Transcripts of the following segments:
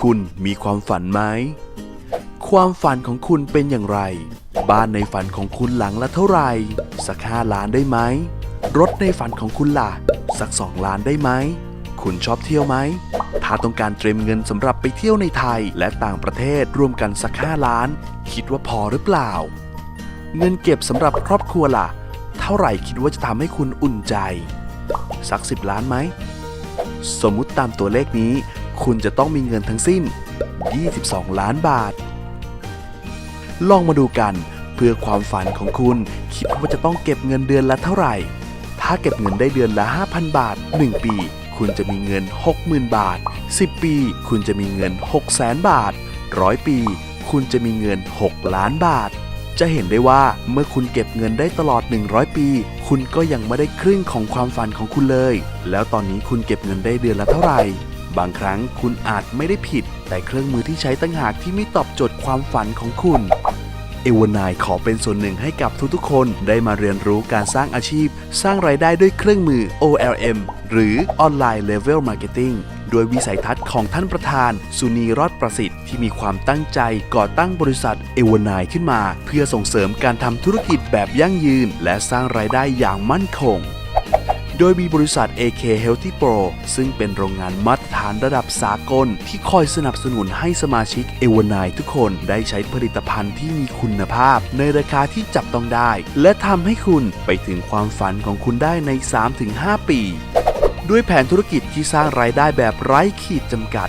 คุณมีความฝันไหม ความฝันของคุณเป็นอย่างไร บ้านในฝันของคุณหลังละเท่าไหร่ สักห้าล้านได้ไหม รถในฝันของคุณล่ะ สักสองล้านได้ไหม คุณชอบเที่ยวไหม ถ้าต้องการเตรียมเงินสำหรับไปเที่ยวในไทยและต่างประเทศรวมกันสักห้าล้าน คิดว่าพอหรือเปล่า เงินเก็บสำหรับครอบครัวล่ะ เท่าไหร่คิดว่าจะทำให้คุณอุ่นใจ สักสิบล้านไหม สมมุติตามตัวเลขนี้ คุณจะต้องมีเงินทั้งสิ้น 22 ล้านบาท ลองมาดูกันเพื่อความฝันของคุณ คิดว่าจะต้องเก็บเงินเดือนละเท่าไหร่ ถ้าเก็บเงินได้เดือนละ 5,000 บาท 1 ปี คุณจะมีเงิน 60,000 บาท 10 ปี คุณจะมีเงิน 600,000 บาท 100 ปี คุณจะมีเงิน 6 ล้านบาทจะเห็นได้ว่าเมื่อคุณเก็บเงินได้ตลอด 100 ปี คุณก็ยังไม่ได้ครึ่งของความฝันของคุณเลย แล้วตอนนี้คุณเก็บเงินได้เดือนละเท่าไหร่ บางครั้งคุณอาจไม่ได้ผิด แต่เครื่องมือที่ใช้ตั้งหากที่ไม่ตอบโจทย์ความฝันของคุณ เอวานายขอเป็นส่วนหนึ่งให้กับทุกๆ คนได้มาเรียนรู้การสร้างอาชีพ สร้างรายได้ด้วยเครื่องมือ OLM หรือ Online Level Marketing โดยวิสัยทัศน์ของท่านประธาน สุนีรอดประสิทธิ์ที่มีความตั้งใจก่อตั้งบริษัทเอวานายขึ้นมา เพื่อส่งเสริมการทำธุรกิจแบบยั่งยืน และสร้างรายได้อย่างมั่นคง โดยมีบริษัท AK Healthy Pro ซึ่งเป็นโรงงานมาตรฐานระดับสากล ที่คอยสนับสนุนให้สมาชิกเอวานายทุกคนได้ใช้ผลิตภัณฑ์ที่มีคุณภาพ ในราคาที่จับต้องได้ และทำให้คุณไปถึงความฝันของคุณได้ใน 3-5 ปี ด้วยแผนธุรกิจที่สร้างรายได้แบบไร้ขีดจำกัด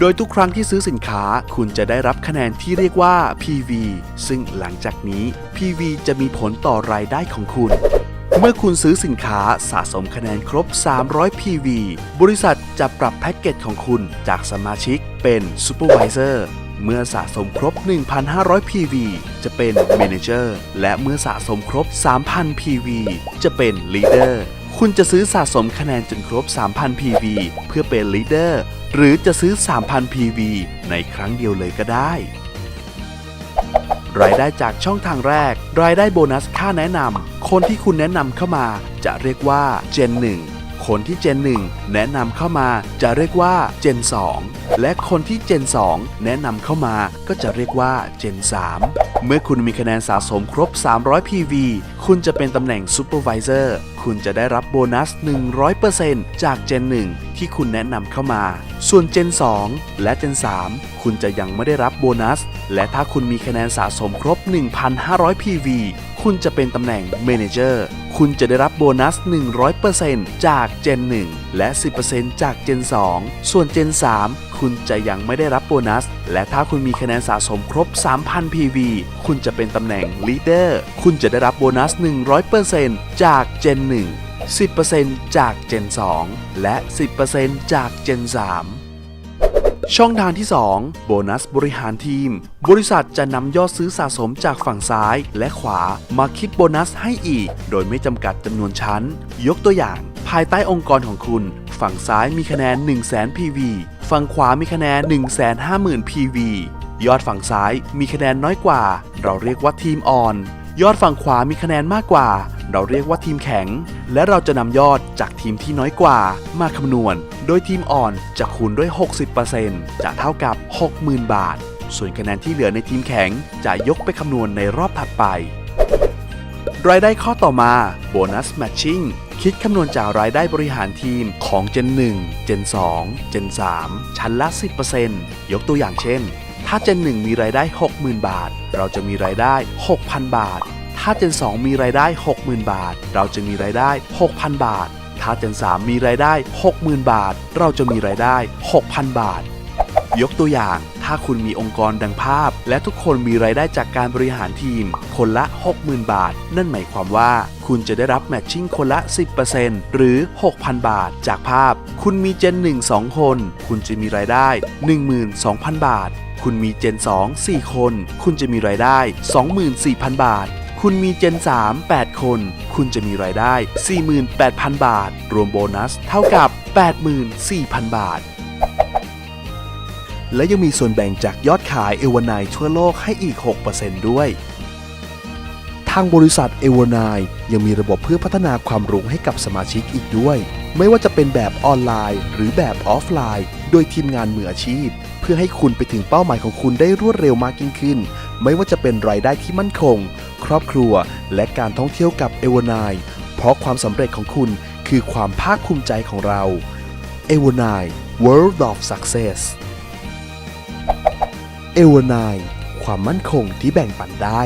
โดยทุกครั้งที่ซื้อสินค้าคุณจะได้รับคะแนนที่เรียกว่า PV ซึ่งหลังจากนี้ PV จะมีผลต่อรายได้ของคุณ เมื่อคุณซื้อสินค้าสะสมคะแนนครบ 300 PV บริษัทจะปรับแพ็กเกจของคุณจากสมาชิกเป็น Supervisor เมื่อสะสมครบ 1,500 PV จะเป็น Manager และเมื่อสะสมครบ 3,000 PV จะเป็น Leader คุณจะซื้อสะสมคะแนนจนครบ 3,000 PV เพื่อเป็น Leader หรือจะซื้อ 3,000 PV ในครั้งเดียวเลยก็ได้ รายได้จากช่องทางแรก รายได้โบนัสค่าแนะนำคนที่คุณแนะนำเข้ามา จะเรียกว่า Gen 1 คนที่ Gen 1 แนะนำเข้ามาจะเรียกว่า Gen 2 และคนที่ Gen 2 แนะนำเข้ามาก็จะเรียกว่า Gen 3 เมื่อคุณมีคะแนนสะสมครบ 300 PV คุณจะเป็นตำแหน่ง Supervisor คุณจะได้รับโบนัส 100%จาก Gen 1 ที่คุณแนะนำเข้ามา ส่วน Gen 2 และ Gen 3 คุณจะยังไม่ได้รับโบนัส และถ้าคุณมีคะแนนสะสมครบ 1,500 PV คุณจะเป็นตำแหน่ง Manager คุณจะได้รับโบนัส 100%จาก Gen 1 และ 10%จาก Gen 2 ส่วน Gen 3 คุณจะยังไม่ได้รับโบนัส และถ้าคุณมีคะแนนสะสมครบ 3,000 PV คุณจะเป็นตำแหน่ง Leader คุณจะได้รับโบนัส 100%จาก Gen 1 10%จาก Gen 2 และ 10%จาก Gen 3 ช่องทางที่ 2 โบนัสบริหารทีม บริษัทจะนำยอดซื้อสะสมจากฝั่งซ้ายและขวามาคิดโบนัสให้อีก โดยไม่จำกัดจำนวนชั้น ยกตัวอย่าง ภายใต้องค์กรของคุณ ฝั่งซ้ายมีคะแนน 1 0 0 0 0 0 PV ฝั่งขวามีคะแนน 1 5 0 0 0 0 PV ยอดฝั่งซ้ายมีคะแนนน้อยกว่า เราเรียกว่าทีมอ่อน ยอดฝั่งขวามีคะแนนมากกว่า เราเรียกว่าทีมแข็ง และเราจะนำยอดจากทีมที่น้อยกว่า มาคำนวณ โดยทีมอ่อนจะคูณด้วย 60%จะเท่ากับ 60,000 บาท ส่วนคะแนนที่เหลือในทีมแข็งจะยกไปคำนวณในรอบถัดไป รายได้ข้อต่อมาโบนัสแมทชิ่งคิดคำนวณจากรายได้บริหารทีมของ Gen 1 Gen 2 Gen 3 ชั้นละ 10%ยกตัวอย่างเช่น ถ้า Gen 1 มีรายได้ 60,000 บาท เราจะมีรายได้ 6,000 บาท ถ้า Gen 2 มีรายได้ 60,000 บาท เราจะมีรายได้ 6,000 บาท ถ้า Gen 3 มีรายได้ 60,000 บาท เราจะมีรายได้ 6,000 บาท ยกตัวอย่างถ้าถ้าคุณมีองค์กรดังภาพ และทุกคนมีรายได้จากการบริหารทีม คนละ 60,000 บาท นั่นหมายความว่าคุณจะได้รับแมทชิ่งคนละ 10%หรือ 6,000 บาท จากภาพ คุณมีเจน1 2 คน คุณจะมีรายได้ 12,000 บาท คุณมีเจน 2 4 คน คุณจะมีรายได้ 24,000 บาท คุณมีเจน 3 8 คน คุณจะมีรายได้ 48,000 บาท รวมโบนัสเท่ากับ 84,000 บาท และยังมีส่วนแบ่งจากยอดขายเอวานายทั่วโลกให้อีก 6%ด้วย ทางบริษัทเอวานายยังมีระบบเพื่อพัฒนาความรู้ให้กับสมาชิกอีกด้วย ไม่ว่าจะเป็นแบบออนไลน์ หรือแบบออฟไลน์ โดยทีมงานมืออาชีพ เพื่อให้คุณไปถึงเป้าหมายของคุณได้รวดเร็วมากยิ่งขึ้น ไม่ว่าจะเป็นรายได้ที่มั่นคง ครอบครัว และการท่องเที่ยวกับเอวานายเพราะความสำเร็จของคุณคือความภาคภูมิใจของเราเอวานาย World of Success เอวานายความมั่นคงที่แบ่งปันได้